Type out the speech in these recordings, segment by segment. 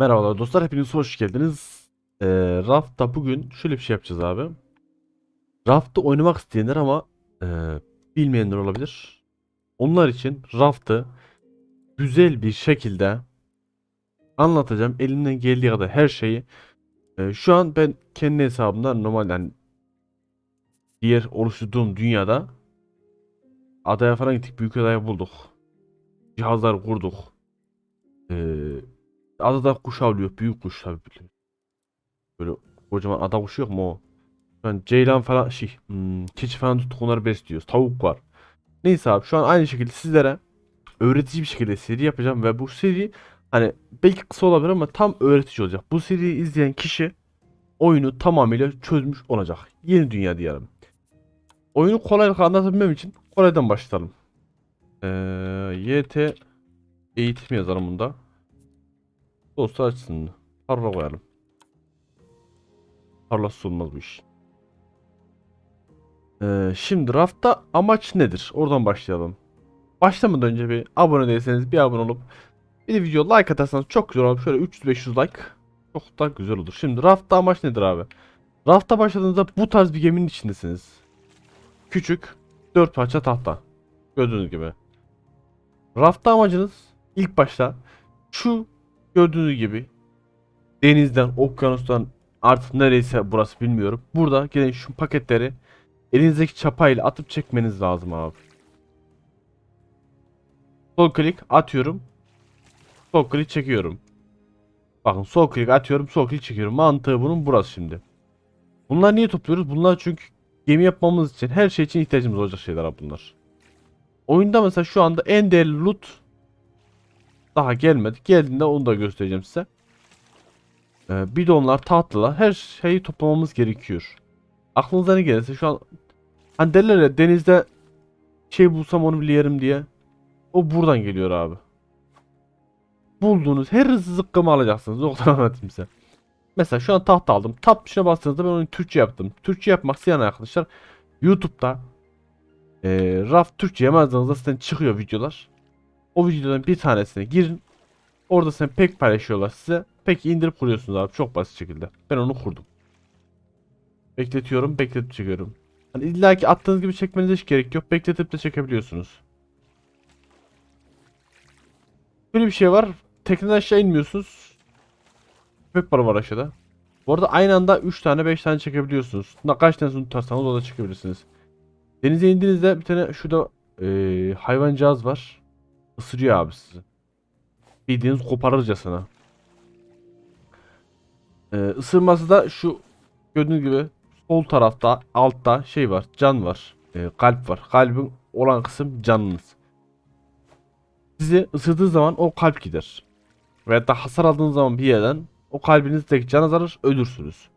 Merhabalar dostlar, hepiniz hoş geldiniz. Ee, Raft'ta bugün şöyle bir şey yapacağız abi. Raft'ta oynamak isteyenler ama e, bilmeyenler olabilir. Onlar için Raft'ı güzel bir şekilde anlatacağım. Elimden geldiği kadar her şeyi. Ee, şu an ben kendi hesabımdan normal yani diğer oluşturduğum dünyada adaya falan gittik. Büyük adayı bulduk. Cihazlar kurduk. Ee, Adada kuş avlıyor. Büyük kuş tabii. böyle. Kocaman ada kuşu yok mu o? Yani ceylan falan şey, hmm, keçi falan tuttuk onları besliyoruz. Tavuk var. Neyse abi şu an aynı şekilde sizlere öğretici bir şekilde seri yapacağım ve bu seri hani belki kısa olabilir ama tam öğretici olacak. Bu seriyi izleyen kişi oyunu tamamıyla çözmüş olacak. Yeni dünya diyelim. Oyunu kolaylıkla anlatabilmem için kolaydan başlayalım. Ee, YT eğitim yazalım bunda. Dostlar açsın. Parla koyalım. Parlasız olmaz bu iş. Ee, şimdi rafta amaç nedir? Oradan başlayalım. Başlamadan önce bir abone değilseniz bir abone olup bir de video like atarsanız çok güzel olur. Şöyle 300-500 like çok da güzel olur. Şimdi rafta amaç nedir abi? Rafta başladığınızda bu tarz bir geminin içindesiniz. Küçük 4 parça tahta. Gördüğünüz gibi. Rafta amacınız ilk başta şu Gördüğünüz gibi denizden, okyanustan artık nereyse burası bilmiyorum. Burada gene şu paketleri elinizdeki çapayla atıp çekmeniz lazım abi. Sol klik atıyorum. Sol klik çekiyorum. Bakın sol klik atıyorum, sol klik çekiyorum. Mantığı bunun burası şimdi. Bunlar niye topluyoruz? Bunlar çünkü gemi yapmamız için, her şey için ihtiyacımız olacak şeyler bunlar. Oyunda mesela şu anda en değerli loot daha gelmedi. Geldiğinde onu da göstereceğim size. Ee, bidonlar, tatlılar her şeyi toplamamız gerekiyor. Aklınıza ne gelirse şu an hani derler ya denizde şey bulsam onu bile yerim diye. O buradan geliyor abi. Bulduğunuz her zıkkımı alacaksınız. O kadar anlatayım size. Mesela şu an tahta aldım. Tab tuşuna bastığınızda ben onu Türkçe yaptım. Türkçe yapmak isteyen arkadaşlar YouTube'da e, Raf Türkçe yazdığınızda zaten çıkıyor videolar. O videodan bir tanesine girin. Orada sen pek paylaşıyorlar size. Pek indirip kuruyorsunuz abi çok basit şekilde. Ben onu kurdum. Bekletiyorum, bekletip çekiyorum. Hani illa ki attığınız gibi çekmenize hiç gerek yok. Bekletip de çekebiliyorsunuz. Böyle bir şey var. Tekneden aşağı inmiyorsunuz. Köpek balığı var aşağıda. Bu arada aynı anda 3 tane 5 tane çekebiliyorsunuz. Kaç tanesini tutarsanız o da çekebilirsiniz. Denize indiğinizde bir tane şurada eee hayvancağız var. Isırıyor abi sizi. Bildiğiniz koparırcasına. Ee, ısırması da şu gördüğünüz gibi sol tarafta altta şey var can var. Ee, kalp var. Kalbin olan kısım canınız. Sizi ısırdığı zaman o kalp gider. Veya da hasar aldığınız zaman bir yerden o kalbinizdeki can azalır ölürsünüz.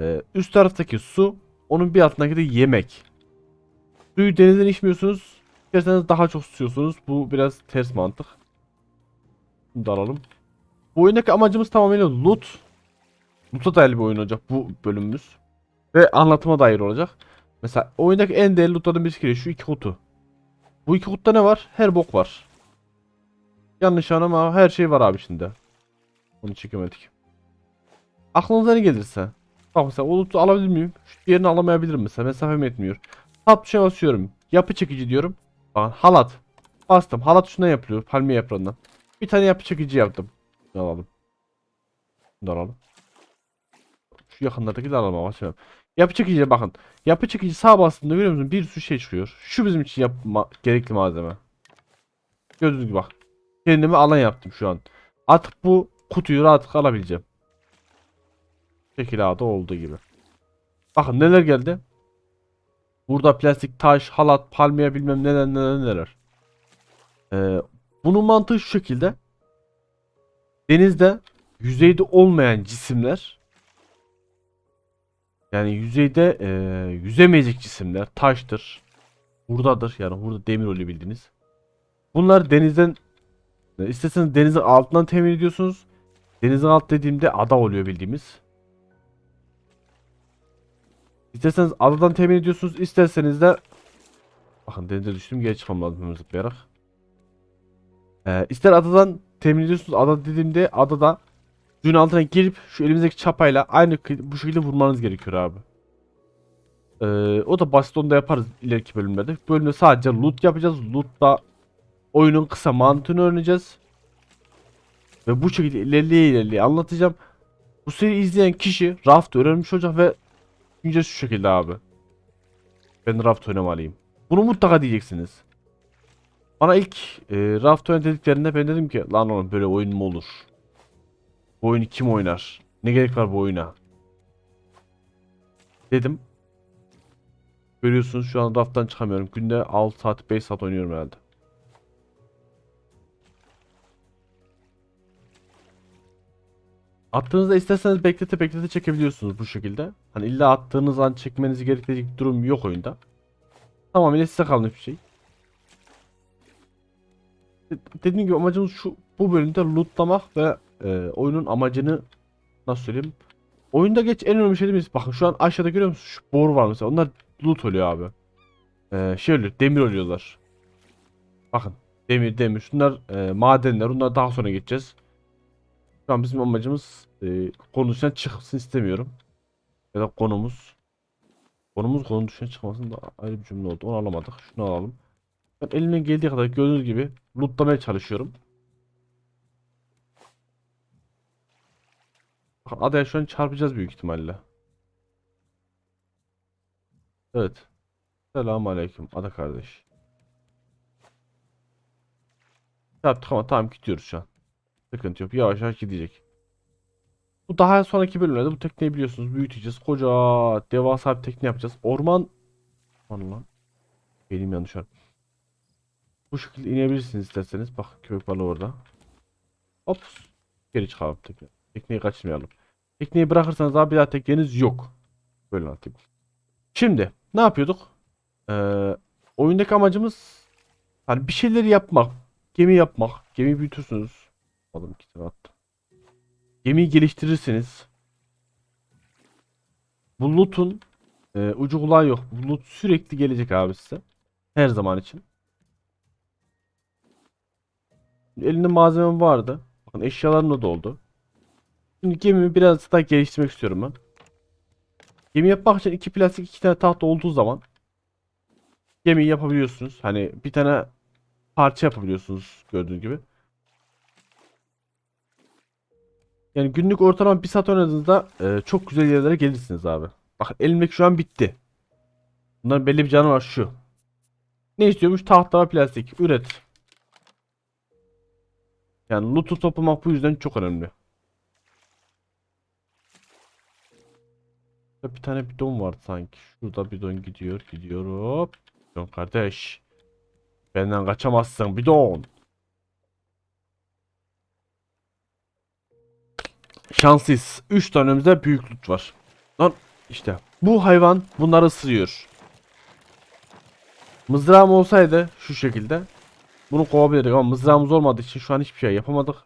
Ee, üst taraftaki su onun bir altındaki de yemek. Suyu denizden içmiyorsunuz. İsterseniz daha çok susuyorsunuz. Bu biraz ters mantık. Bunu da alalım. Bu oyundaki amacımız tamamıyla loot. Loot'a dair bir oyun olacak bu bölümümüz. Ve anlatıma dair olacak. Mesela oyundaki en değerli lootlardan birisi geliyor. Şu iki kutu. Bu iki kutuda ne var? Her bok var. Yanlış anlama her şey var abi içinde. Onu çekemedik. Aklınıza ne gelirse. Bak mesela o loot'u alabilir miyim? Şu diğerini alamayabilirim mesela. Mesafem yetmiyor. Tab tuşuna basıyorum. Yapı çekici diyorum. Bakın halat. Bastım. Halat şuna yapılıyor. Palmiye yaprağından. Bir tane yapı çekici yaptım. Bunu alalım. Bunu alalım. Şu yakınlardaki de alalım. Başlayalım. Yapı çekiciye bakın. Yapı çekici sağ bastığında görüyor musun? Bir sürü şey çıkıyor. Şu bizim için yapma gerekli malzeme. Gördüğünüz gibi bak. Kendime alan yaptım şu an. Artık bu kutuyu rahatlıkla alabileceğim. Şekil ağda olduğu gibi. Bakın neler geldi. Burada plastik taş, halat, palmiye bilmem neler neler neler. Ee, bunun mantığı şu şekilde. Denizde yüzeyde olmayan cisimler yani yüzeyde e, yüzemeyecek cisimler taştır. Buradadır yani burada demir oluyor bildiğiniz. Bunlar denizden e, isterseniz denizin altından temin ediyorsunuz. Denizin alt dediğimde ada oluyor bildiğimiz. İsterseniz adadan temin ediyorsunuz. isterseniz de bakın denize düştüm geri çıkmam lazım zıplayarak. Ee, ister adadan temin ediyorsunuz. Ada dediğimde adada Suyun altına girip şu elimizdeki çapayla aynı bu şekilde vurmanız gerekiyor abi. Ee, o da basit onu da yaparız ileriki bölümlerde. Bu bölümde sadece loot yapacağız. Loot'ta oyunun kısa mantığını öğreneceğiz. Ve bu şekilde ilerleye ilerleye anlatacağım. Bu seriyi izleyen kişi Raft öğrenmiş olacak ve düşünce şu şekilde abi. Ben Raft oynamalıyım. Bunu mutlaka diyeceksiniz. Bana ilk e, Raft oyna dediklerinde ben dedim ki lan oğlum böyle oyun mu olur? Bu oyunu kim oynar? Ne gerek var bu oyuna? Dedim. Görüyorsunuz şu an Raft'tan çıkamıyorum. Günde 6 saat 5 saat oynuyorum herhalde. Attığınızda isterseniz beklete beklete çekebiliyorsunuz bu şekilde. Hani illa attığınız an çekmenizi gerektirecek durum yok oyunda. Tamamıyla size kalmış bir şey. De- Dediğim gibi amacımız şu bu bölümde lootlamak ve e, oyunun amacını nasıl söyleyeyim? Oyunda geç en önemli şey değil mi? Bakın şu an aşağıda görüyor musunuz? Şu boru var mesela. Onlar loot oluyor abi. E, şey oluyor. Demir oluyorlar. Bakın. Demir demir. Şunlar e, madenler. Bunlar daha sonra geçeceğiz. Şu an bizim amacımız e, konu çıksın istemiyorum. Ya da konumuz. Konumuz konu dışına çıkmasın da ayrı bir cümle oldu. Onu alamadık. Şunu alalım. Ben elimden geldiği kadar gördüğünüz gibi lootlamaya çalışıyorum. Adaya şu an çarpacağız büyük ihtimalle. Evet. Selamun aleyküm ada kardeş. Çarptık ama tamam gidiyoruz şu an. Sıkıntı yok. Yavaş yavaş gidecek. Bu daha sonraki bölümlerde bu tekneyi biliyorsunuz büyüteceğiz. Koca devasa bir tekne yapacağız. Orman Aman lan. Benim yanlış. Bu şekilde inebilirsiniz isterseniz. Bak köpek balığı orada. Hop. Geri çıkalım tekne. Tekneyi kaçırmayalım. Tekneyi bırakırsanız daha bir daha tekneniz yok. Böyle anlatayım. Şimdi ne yapıyorduk? Ee, oyundaki amacımız hani bir şeyleri yapmak. Gemi yapmak. Gemi büyütürsünüz. Tane attım. Gemiyi geliştirirsiniz. Bu loot'un e, ucu kulağı yok. Bu loot sürekli gelecek abi size. Her zaman için. Elinde malzemem vardı. Bakın eşyalarım da doldu. Şimdi gemimi biraz daha geliştirmek istiyorum ben. Gemi yapmak için iki plastik iki tane tahta olduğu zaman gemiyi yapabiliyorsunuz. Hani bir tane parça yapabiliyorsunuz gördüğünüz gibi. Yani günlük ortalama bir saat oynadığınızda e, çok güzel yerlere gelirsiniz abi. Bak elimdeki şu an bitti. Bunların belli bir canı var şu. Ne istiyormuş? Tahta ve plastik. Üret. Yani loot'u toplamak bu yüzden çok önemli. Bir tane bidon var sanki. Şurada bidon gidiyor, gidiyor. Hop. Bidon kardeş. Benden kaçamazsın bidon. Şanslıyız. 3 tane önümüzde büyük loot var. Lan işte bu hayvan bunları ısırıyor. Mızrağım olsaydı şu şekilde bunu kovabilirdik ama mızrağımız olmadığı için şu an hiçbir şey yapamadık.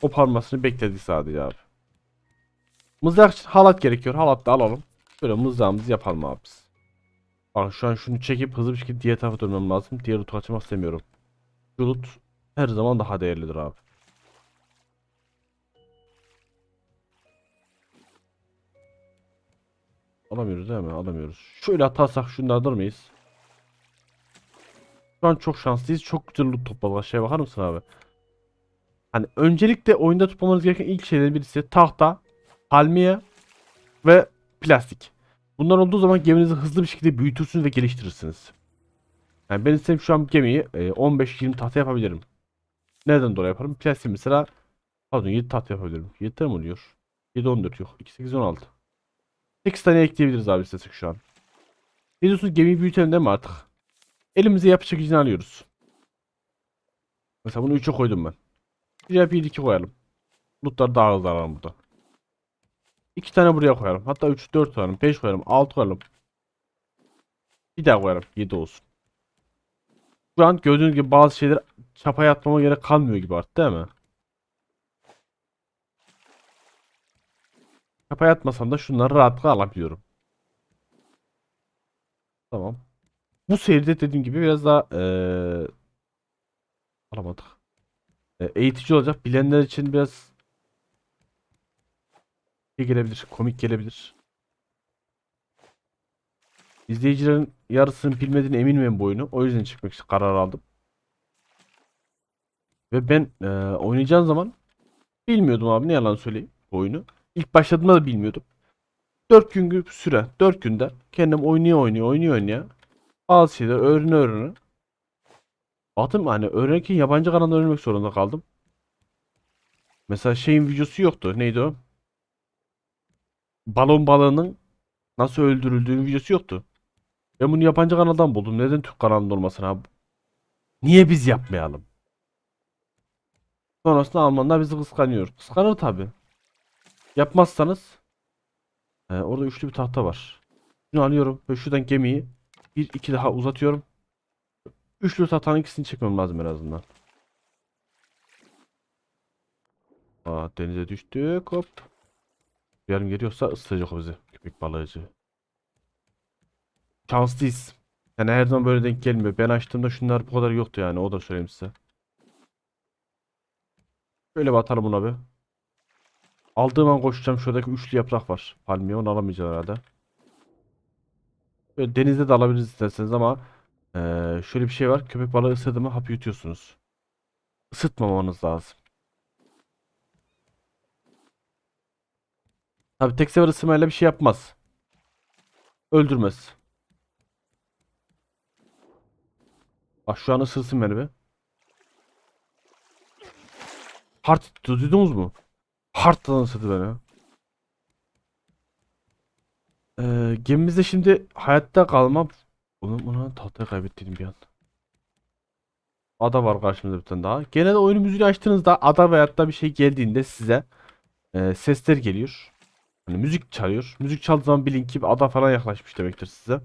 Koparmasını bekledik sadece abi. Mızrak için halat gerekiyor. Halat da alalım. Böyle mızrağımızı yapalım abi biz. Bak şu an şunu çekip hızlı bir şekilde diğer tarafa dönmem lazım. Diğer loot'u kaçırmak istemiyorum. Şu loot her zaman daha değerlidir abi. Alamıyoruz değil mi? Alamıyoruz. Şöyle atarsak şunu alır mıyız? Şu an çok şanslıyız. Çok güzel loot topladık. Aşağıya bakar mısın abi? Hani öncelikle oyunda toplamanız gereken ilk şeylerin birisi tahta, palmiye ve plastik. Bunlar olduğu zaman geminizi hızlı bir şekilde büyütürsünüz ve geliştirirsiniz. Yani ben istesem şu an gemiyi e, 15-20 tahta yapabilirim. Nereden dolayı yaparım? Plastik mesela pardon 7 tahta yapabilirim. 7 tane mi oluyor? 7 14 yok. 2 8 16. 8 tane ekleyebiliriz abi istesek şu an. Ne diyorsunuz gemiyi büyütelim değil mi artık? Elimize yapışık izin alıyoruz. Mesela bunu 3'e koydum ben. Buraya 1 2 koyalım. Lootları daha hızlı alalım burada. 2 tane buraya koyalım. Hatta 3 4 koyalım. 5 koyalım. 6 koyalım. Bir daha koyalım. 7 olsun. Şu an gördüğünüz gibi bazı şeyler çapaya atmama gerek kalmıyor gibi artık değil mi? Çapaya atmasam da şunları rahatlıkla alabiliyorum. Tamam. Bu seride dediğim gibi biraz daha eee alamadık. E, eğitici olacak. Bilenler için biraz şey gelebilir, komik gelebilir. İzleyicilerin yarısının bilmediğine eminim bu oyunu. O yüzden çıkmak için karar aldım. Ve ben e, oynayacağım zaman bilmiyordum abi ne yalan söyleyeyim bu oyunu. İlk başladığımda da bilmiyordum. 4 gün süre, 4 günde kendim oynuyor oynuyor oynuyor oynuyor. Bazı şeyler öğrene öğrene. Baktım hani öğrenirken yabancı kanalda öğrenmek zorunda kaldım. Mesela şeyin videosu yoktu. Neydi o? Balon balığının nasıl öldürüldüğünün videosu yoktu. Ben bunu yabancı kanaldan buldum. Neden Türk kanalında olmasın abi? Niye biz yapmayalım? Sonrasında Almanlar bizi kıskanıyor. Kıskanır tabi. Yapmazsanız Ee, orada üçlü bir tahta var. Şunu alıyorum ve şuradan gemiyi bir iki daha uzatıyorum. Üçlü tahtanın ikisini çekmem lazım en azından. Aa, denize düştük hop. Yarım geliyorsa ısıracak o bizi. Köpek balığıcı. Şanslıyız. Yani her zaman böyle denk gelmiyor. Ben açtığımda şunlar bu kadar yoktu yani. O da söyleyeyim size. Şöyle bir atalım buna bir. Aldığım an koşacağım. Şuradaki üçlü yaprak var. Palmiye onu alamayacağım herhalde. Denizde de alabiliriz isterseniz ama eee, şöyle bir şey var. Köpek balığı ısırdı mı hap yutuyorsunuz. Isıtmamanız lazım. Tabi tek sefer ısırmayla bir şey yapmaz. Öldürmez. Bak şu an ısırsın beni be. Hart duydunuz mu? Hart'tan ısırdı beni. Ee, gemimizde şimdi hayatta kalma. Bunu, bunu tahtaya kaybettim bir an. Ada var karşımızda bir tane daha. Gene de oyunu müziği açtığınızda ada veyahut da bir şey geldiğinde size e, sesler geliyor. Hani müzik çalıyor. Müzik çaldığı zaman bilin ki bir ada falan yaklaşmış demektir size.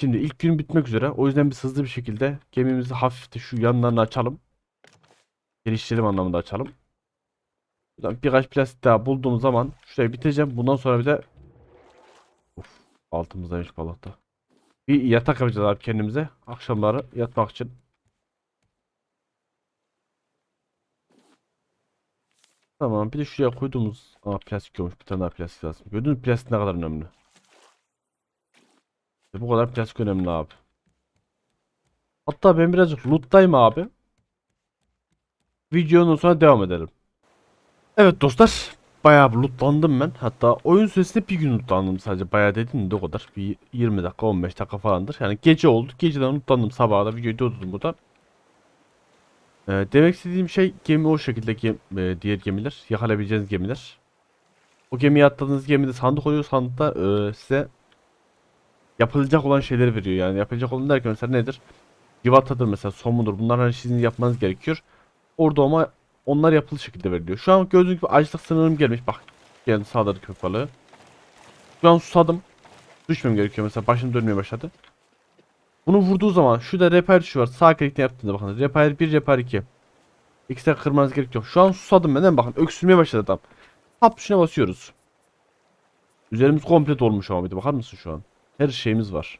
Şimdi ilk gün bitmek üzere. O yüzden biz hızlı bir şekilde gemimizi hafif de şu yanlarını açalım. Geliştirelim anlamında açalım. Birkaç plastik daha bulduğum zaman şurayı bitireceğim. Bundan sonra bir de Uf, altımızdaymış balıkta. Bir yatak yapacağız abi kendimize. Akşamları yatmak için. Tamam bir de şuraya koyduğumuz Aa plastik olmuş bir tane daha plastik lazım. Gördünüz mü plastik ne kadar önemli. İşte bu kadar plastik önemli abi. Hatta ben birazcık loot'tayım abi. Videonun sonra devam edelim. Evet dostlar. Bayağı bir lootlandım ben. Hatta oyun süresinde bir gün lootlandım sadece. Bayağı dedim de o kadar. Bir 20 dakika 15 dakika falandır. Yani gece oldu. Geceden lootlandım. Sabaha da videoyu durdurdum buradan. Ee, demek istediğim şey gemi o şekilde gem, e, diğer gemiler. Yakalayabileceğiniz gemiler. O gemiye atladığınız gemide sandık oluyor. Sandıkta e, size yapılacak olan şeyleri veriyor. Yani yapılacak olan derken mesela nedir? Civatadır mesela somundur. Bunlar hani sizin yapmanız gerekiyor. Orada ama onlar yapılı şekilde veriliyor. Şu an gördüğünüz gibi açlık sınırım gelmiş. Bak geldi sağladı köpek balığı. Şu an susadım. Düşmem gerekiyor mesela başım dönmeye başladı. Bunu vurduğu zaman şurada repair tuşu var. Sağ klikle yaptığında bakın. Repair 1, repair 2. İkisi de kırmanız gerekiyor. Şu an susadım ben değil mi? Bakın öksürmeye başladı adam. Hap tuşuna basıyoruz. Üzerimiz komple dolmuş ama bir de bakar mısın şu an? Her şeyimiz var.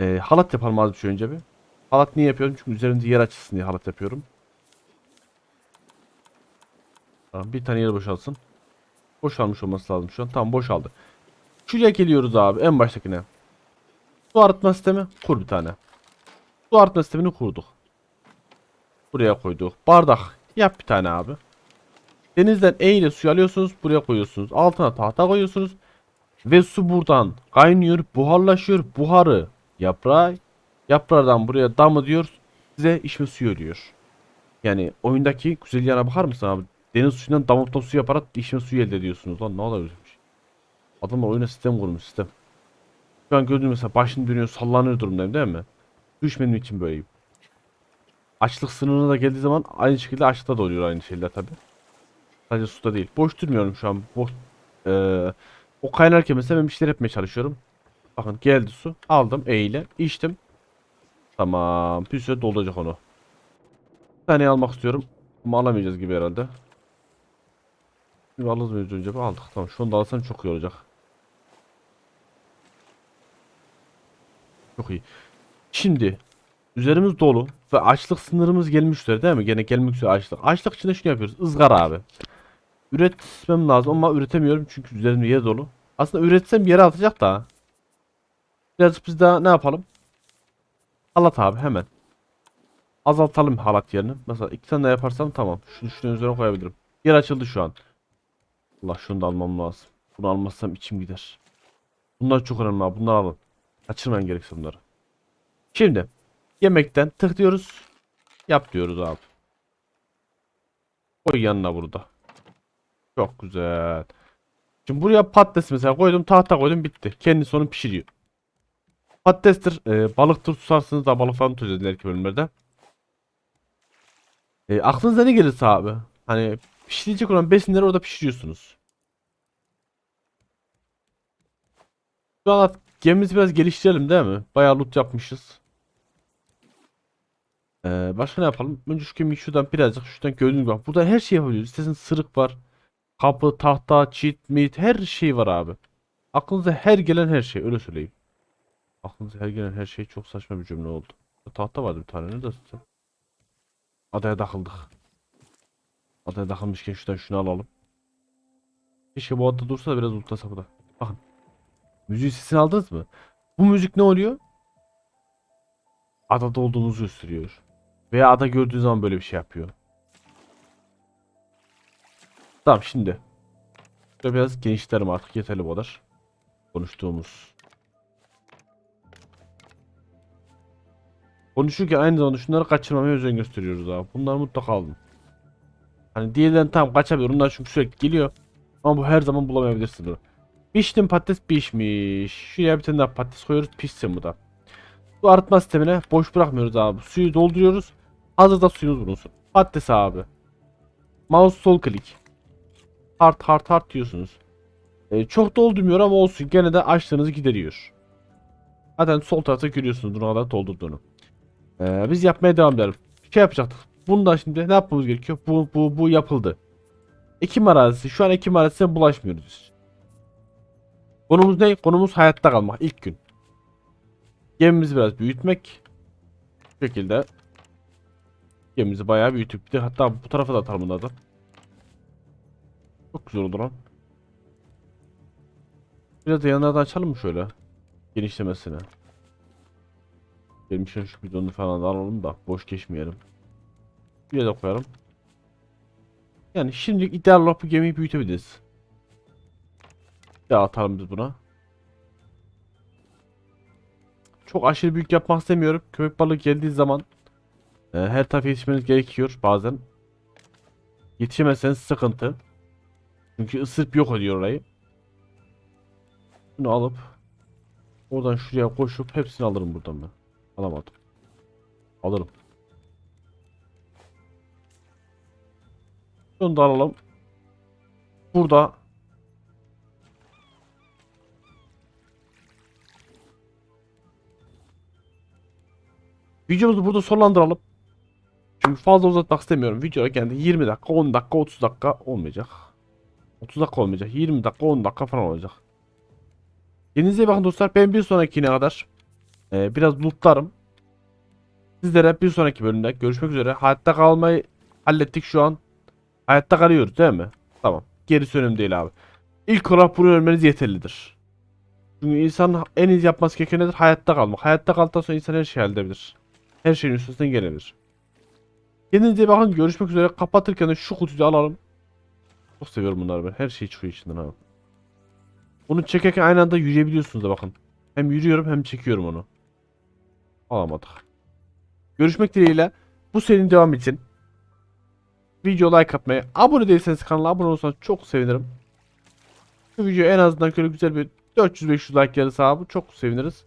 Ee, halat yapalım az bir şey önce bir. Halat niye yapıyorum? Çünkü üzerimde yer açılsın diye halat yapıyorum. Tamam, bir tane yer boşalsın. Boşalmış olması lazım şu an. Tamam boşaldı. Şuraya geliyoruz abi en baştakine. Su arıtma sistemi kur bir tane. Su arıtma sistemini kurduk. Buraya koyduk. Bardak yap bir tane abi. Denizden E ile suyu alıyorsunuz. Buraya koyuyorsunuz. Altına tahta koyuyorsunuz. Ve su buradan kaynıyor. Buharlaşıyor. Buharı yaprağa. Yaprağdan buraya damı diyor. Size içme suyu oluyor. Yani oyundaki güzel yana bakar mısın abi? Deniz suyundan damıp da su yaparak içme suyu elde ediyorsunuz lan ne olabilirmiş. Adamlar oyuna sistem kurmuş sistem. Şu an gördüğüm mesela başım dönüyor sallanıyor durumdayım değil mi? Düşmedim için böyleyim. Açlık sınırına da geldiği zaman aynı şekilde açlıkta da oluyor aynı şeyler tabi. Sadece suda değil. Boş durmuyorum şu an. Boş, Ee, o kaynarken mesela ben bir şeyler yapmaya çalışıyorum. Bakın geldi su. Aldım eğile. içtim. Tamam. Bir süre dolduracak onu. Bir tane almak istiyorum. Ama alamayacağız gibi herhalde. Şimdi alırız mıyız önce? Bir Aldık. Tamam. Şu anda alsam çok iyi olacak. Çok iyi. Şimdi üzerimiz dolu ve açlık sınırımız gelmiş üzere değil mi? Gene gelmek üzere açlık. Açlık için de şunu yapıyoruz. Izgara abi. üretmem lazım ama üretemiyorum çünkü üzerimde yer dolu. Aslında üretsem yere atacak da. Birazcık biz daha ne yapalım? Halat abi hemen. Azaltalım halat yerini. Mesela iki tane de yaparsam tamam. Şunu şunun üzerine koyabilirim. Yer açıldı şu an. Allah şunu da almam lazım. Bunu almazsam içim gider. Bunlar çok önemli abi. Bunları alın. Kaçırmayın gerekirse bunları. Şimdi yemekten tık diyoruz. Yap diyoruz abi. Koy yanına burada. Çok güzel. Şimdi buraya patates mesela koydum tahta koydum bitti. Kendisi onu pişiriyor. Patatestir, e, balıktır tutarsınız da balık falan tutacağız ileriki bölümlerde. E, aklınıza ne gelirse abi. Hani pişirilecek olan besinleri orada pişiriyorsunuz. Artık gemimizi biraz geliştirelim değil mi? Bayağı loot yapmışız. Ee, başka ne yapalım? Önce şu gemiyi şuradan birazcık şuradan gördüğünüz gibi. Burada her şey yapabiliyoruz. İsterseniz sırık var. Kapı, tahta, çit, mit her şey var abi. Aklınıza her gelen her şey öyle söyleyeyim. Aklınıza her gelen her şey çok saçma bir cümle oldu. Tahta vardı bir tane ne dersin? Adaya takıldık. Adaya takılmışken şuradan şunu alalım. Keşke bu adada dursa da biraz unutlasak da. Bakın. Müziği sesini aldınız mı? Bu müzik ne oluyor? Adada olduğunuzu gösteriyor. Veya ada gördüğü zaman böyle bir şey yapıyor. Tamam şimdi. Şöyle biraz genişlerim artık yeterli bu kadar. Konuştuğumuz. Konuşurken aynı zamanda şunları kaçırmamaya özen gösteriyoruz abi. Bunları mutlaka alın. Hani diğerlerini tam kaçabilir. Onlar çünkü sürekli geliyor. Ama bu her zaman bulamayabilirsin bunu. Piştim patates pişmiş. Şuraya bir tane daha patates koyuyoruz. Pişsin bu da. Bu arıtma sistemine boş bırakmıyoruz abi. Suyu dolduruyoruz. Hazırda suyunuz bulunsun. Patates abi. Mouse sol klik. Hard hard hard diyorsunuz. Ee, çok doldurmuyor ama olsun. Gene de açlığınızı gideriyor. Zaten sol tarafta görüyorsunuz ne kadar doldurduğunu. Ee, biz yapmaya devam edelim. Şey yapacaktık. Bundan şimdi ne yapmamız gerekiyor? Bu, bu, bu yapıldı. Ekim arazisi. Şu an ekim arazisine bulaşmıyoruz biz. Konumuz ne? Konumuz hayatta kalmak. ilk gün. Gemimizi biraz büyütmek. Bu şekilde. Gemimizi bayağı büyütüp bir de hatta bu tarafa da atalım da. Çok güzel oldu lan. Biraz da yanlardan açalım mı şöyle? Genişlemesine. Benim için şu bidonu falan alalım da boş geçmeyelim. Bir de koyalım. Yani şimdilik ideal olarak bu gemiyi büyütebiliriz. Bir atalım biz buna. Çok aşırı büyük yapmak istemiyorum. Köpek balığı geldiği zaman e, her tarafa yetişmeniz gerekiyor bazen. Yetişemezseniz sıkıntı. Çünkü ısırıp yok ediyor orayı. Bunu alıp oradan şuraya koşup hepsini alırım buradan ben. Alamadım. Alırım. Bunu da alalım. Burada Videomuzu burada sonlandıralım. Çünkü fazla uzatmak istemiyorum. Video kendi 20 dakika, 10 dakika, 30 dakika olmayacak. 30 dakika olmayacak. 20 dakika, 10 dakika falan olacak. Kendinize bakın dostlar. Ben bir sonrakine kadar e, biraz lootlarım. Sizlere bir sonraki bölümde görüşmek üzere. Hayatta kalmayı hallettik şu an. Hayatta kalıyoruz değil mi? Tamam. Gerisi önemli değil abi. İlk olarak bunu ölmeniz yeterlidir. Çünkü insan en iyi yapması gereken nedir? Hayatta kalmak. Hayatta kaldıktan sonra insan her şeyi elde edebilir. Her şeyin üstesinden gelebilir. Kendinize bakın. Görüşmek üzere. Kapatırken de şu kutuyu alalım. Çok seviyorum bunları ben. Her şey çıkıyor içinden abi. Bunu çekerken aynı anda yürüyebiliyorsunuz da bakın. Hem yürüyorum hem çekiyorum onu. Alamadık. Görüşmek dileğiyle. Bu serinin devam için video like atmayı, abone değilseniz kanala abone olursanız çok sevinirim. Bu video en azından şöyle güzel bir 400-500 like gelirse abi çok seviniriz.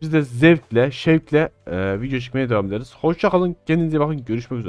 Biz de zevkle, şevkle e, video çekmeye devam ederiz. Hoşçakalın, kendinize bakın, görüşmek üzere.